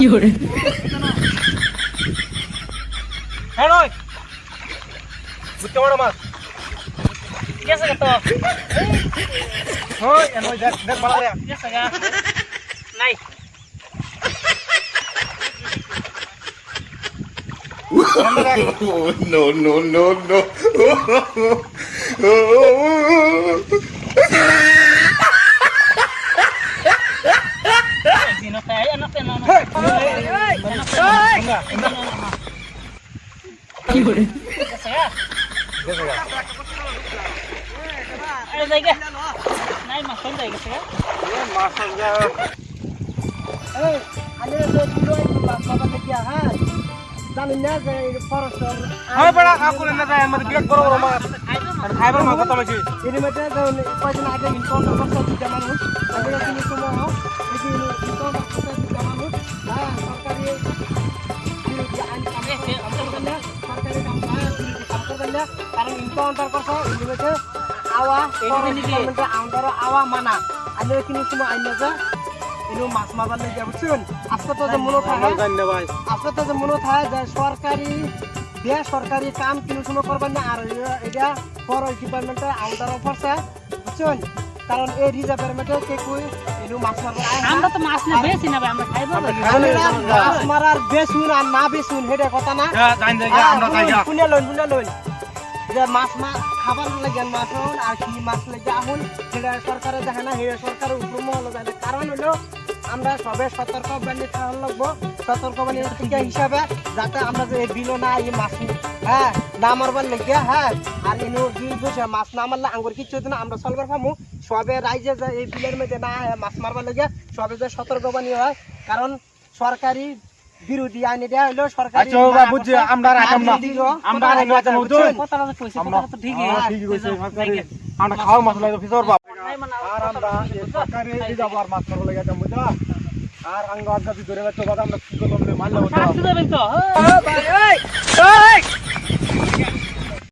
মাছ মাছ হ্যাঁ নয়। বুঝতে পারো মাছ গেছে গা তো? হয় নয় দেখ দেখ ভালো করে গেছে গা নাই। no, no, no, no. না। কি করে গেছে তো আমাকে কারণ ইনকাউন্টার করছ ইলিমেটে আওয়া Eliminate. আউন্টার আওয়া মানা। আমি কিনি সময় আইনা যা ইনু মাছ মারবার লেগে বুঝছেন আজকে তো যে মনে থাকে ভাই আজকে তো যে মনে থাকে যে সরকারি বেসরকারি কাম কিনু সময় করবেন না আর এটা ফরেস্ট ডিপার্টমেন্টে আউন্টার অফারছে বুঝছেন কারণ এই রিজার্ভের মেটে কে কই ইনু মাছ মারবার আমরা তো মাছ না বেশি না ভাই আমরা খাইবো মাছ মারার বেসুন আর না বেসুন হেডে কথা না। আমরা খাই শুনে লইন শুনে লইন যে মাছ মা খাবার লাগে মাছ হন আর কি মাছ লাগে আহুন সেটা সরকারে দেখে না সেটা সরকারের উপর মহল জানে কারণ হলো, আমরা সবে সতর্ক বাণী থাকা লাগবো। সতর্ক বাণী হিসাবে, যাতে আমরা যে বিলো না এই মাছ হ্যাঁ না মারবার লেগে হ্যাঁ। আর কি বসে মাছ না মারলে আঙ্গুর কিচ্ছু না, আমরা চলবার পামু। সবে রাইজে যে এই বিলের মধ্যে না মাছ মারবার লেগে, সবে যে সতর্ক বাণী হয়, কারণ সরকারি বিরোধী আইনে এটা হলো সরকার আচ্ছা বাবা বুঝছি আমরা রাখাম না। আমরা আর আকাম না বুঝছ কথাটা তো কইছে কথা তো ঠিকই হ্যাঁ, ঠিকই কইছে সরকারি আমরা খাওয়া মাছ লাগে ফিসর বাপ। মানে আর আমরা সরকারে এই যাব আর মাছ করব লাগে যাম বুঝা আর আঙ্গ আজকে ধরে তো বাদ আমরা কি করব? দেবেন তো এই!